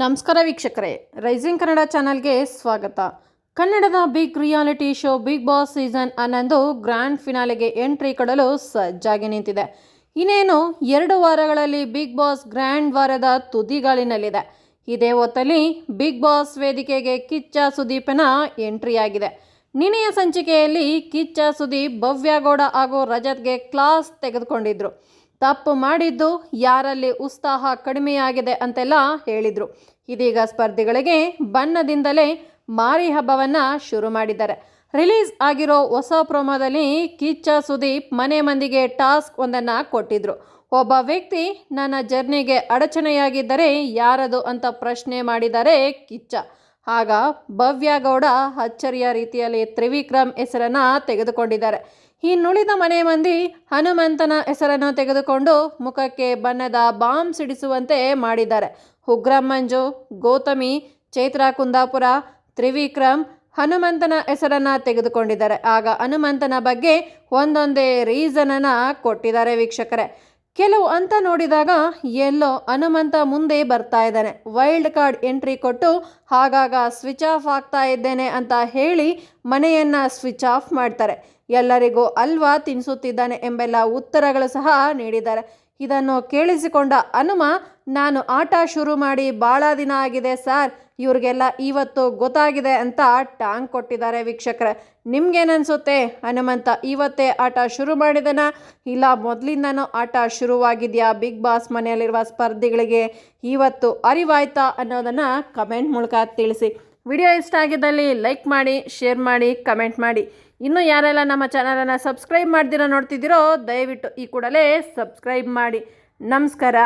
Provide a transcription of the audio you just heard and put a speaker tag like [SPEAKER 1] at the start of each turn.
[SPEAKER 1] ನಮಸ್ಕಾರ ವೀಕ್ಷಕರೇ, ರೈಸಿಂಗ್ ಕನ್ನಡ ಚಾನಲ್ಗೆ ಸ್ವಾಗತ. ಕನ್ನಡದ big reality show big boss season ಹನ್ನೊಂದು ಗ್ರ್ಯಾಂಡ್ ಫಿನಾಲೆಗೆ ಎಂಟ್ರಿ ಕೊಡಲು ಸಜ್ಜಾಗಿ ನಿಂತಿದೆ. ಇನ್ನೇನು, ಎರಡು ವಾರಗಳಲ್ಲಿ ಬಿಗ್ ಬಾಸ್ ಗ್ರ್ಯಾಂಡ್ ವಾರದ ತುದಿಗಾಲಿನಲ್ಲಿದೆ. ಇದೇ ಹೊತ್ತಲ್ಲಿ ಬಿಗ್ ಬಾಸ್ ವೇದಿಕೆಗೆ ಕಿಚ್ಚ ಸುದೀಪನ ಎಂಟ್ರಿ ಆಗಿದೆ ನಿನ್ನೆಯ ಸಂಚಿಕೆಯಲ್ಲಿ ಕಿಚ್ಚ ಸುದೀಪ್ ಭವ್ಯಗೌಡ ಹಾಗೂ ರಜತ್ಗೆ ಕ್ಲಾಸ್ ತೆಗೆದುಕೊಂಡಿದ್ರು. ತಪ್ಪು ಮಾಡಿದ್ದು ಯಾರಲ್ಲಿ ಉತ್ಸಾಹ ಕಡಿಮೆಯಾಗಿದೆ ಅಂತೆಲ್ಲ ಹೇಳಿದರು. ಇದೀಗ ಸ್ಪರ್ಧಿಗಳಿಗೆ ಬಣ್ಣದಿಂದಲೇ ಮಾರಿ ಹಬ್ಬವನ್ನು ಶುರು ಮಾಡಿದ್ದಾರೆ. ರಿಲೀಸ್ ಆಗಿರೋ ಹೊಸ ಪ್ರೊಮೋದಲ್ಲಿ ಕಿಚ್ಚ ಸುದೀಪ್ ಮನೆ ಮಂದಿಗೆ ಟಾಸ್ಕ್ ಒಂದನ್ನು ಕೊಟ್ಟಿದ್ರು. ಒಬ್ಬ ವ್ಯಕ್ತಿ, ನನ್ನ ಜರ್ನಿಗೆ ಅಡಚಣೆಯಾಗಿದ್ದರೆ ಯಾರದು? ಅಂತ ಪ್ರಶ್ನೆ ಮಾಡಿದ್ದಾರೆ ಕಿಚ್ಚ. ಆಗ ಭವ್ಯ ಗೌಡ ಅಚ್ಚರಿಯ ರೀತಿಯಲ್ಲಿ ತ್ರಿವಿಕ್ರಮ್ ಹೆಸರನ್ನು ತೆಗೆದುಕೊಂಡಿದ್ದಾರೆ. ಇನ್ನುಳಿದ ಮನೆ ಮಂದಿ ಹನುಮಂತನ ಹೆಸರನ್ನು ತೆಗೆದುಕೊಂಡು ಮುಖಕ್ಕೆ ಬಣ್ಣದ ಬಾಂಬ್ ಸಿಡಿಸುವಂತೆ ಮಾಡಿದ್ದಾರೆ. ಉಗ್ರಮ್ಮಂಜು ಮಂಜು, ಗೌತಮಿ, ಚೈತ್ರಾ ಕುಂದಾಪುರ, ತ್ರಿವಿಕ್ರಮ್ ಹನುಮಂತನ ಹೆಸರನ್ನು ತೆಗೆದುಕೊಂಡಿದ್ದಾರೆ. ಆಗ ಹನುಮಂತನ ಬಗ್ಗೆ ಒಂದೊಂದೇ ರೀಸನನ್ನು ಕೊಟ್ಟಿದ್ದಾರೆ ವೀಕ್ಷಕರೇ. ಕೆಲವು ಅಂತ ನೋಡಿದಾಗ ಎಲ್ಲೋ ಹನುಮಂತ ಮುಂದೆ ಬರ್ತಾ ಇದ್ದಾನೆ. ವೈಲ್ಡ್ ಕಾರ್ಡ್ ಎಂಟ್ರಿ ಕೊಟ್ಟು ಹಾಗಾಗ ಸ್ವಿಚ್ ಆಫ್ ಆಗ್ತಾ ಇದ್ದೇನೆ ಅಂತ ಹೇಳಿ ಮನೆಯನ್ನು ಸ್ವಿಚ್ ಆಫ್ ಮಾಡ್ತಾರೆ. ಎಲ್ಲರಿಗೂ ಅಲ್ವಾ ತಿನ್ನಿಸುತ್ತಿದ್ದಾನೆ ಎಂಬೆಲ್ಲ ಉತ್ತರಗಳು ಸಹ ನೀಡಿದ್ದಾರೆ. ಇದನ್ನು ಕೇಳಿಸಿಕೊಂಡ ಹನುಮ, ನಾನು ಆಟ ಶುರು ಮಾಡಿ ಭಾಳ ದಿನ ಆಗಿದೆ ಸರ್. ಇವ್ರಿಗೆಲ್ಲ ಇವತ್ತು ಗೊತ್ತಾಗಿದೆ ಅಂತ ಟಾಂಗ್ ಕೊಟ್ಟಿದ್ದಾರೆ ವೀಕ್ಷಕರೇ. ನಿಮ್ಗೇನನ್ಸುತ್ತೆ? ಹನುಮಂತ, ಇವತ್ತೇ ಆಟ ಶುರು ಮಾಡಿದನ? ಇಲ್ಲ, ಮೊದಲಿಂದನೂ ಆಟ ಶುರುವಾಗಿದೆಯಾ? ಬಿಗ್ ಬಾಸ್ ಮನೆಯಲ್ಲಿರುವ ಸ್ಪರ್ಧಿಗಳಿಗೆ ಇವತ್ತು ಅರಿವಾಯ್ತಾ ಅನ್ನೋದನ್ನು ಕಮೆಂಟ್ ಮೂಲಕ ತಿಳಿಸಿ. ವಿಡಿಯೋ ಇಷ್ಟ ಆಗಿದ್ದಲ್ಲಿ ಲೈಕ್ ಮಾಡಿ, ಶೇರ್ ಮಾಡಿ, ಕಮೆಂಟ್ ಮಾಡಿ. ಇನ್ನು ಯಾರೆಲ್ಲ ನಮ್ಮ ಚಾನಲನ್ನು ಸಬ್ಸ್ಕ್ರೈಬ್ ಮಾಡ್ದಿರೋ ನೋಡ್ತಿದ್ದೀರೋ, ದಯವಿಟ್ಟು ಈ ಕೂಡಲೇ ಸಬ್ಸ್ಕ್ರೈಬ್ ಮಾಡಿ. ನಮಸ್ಕಾರ.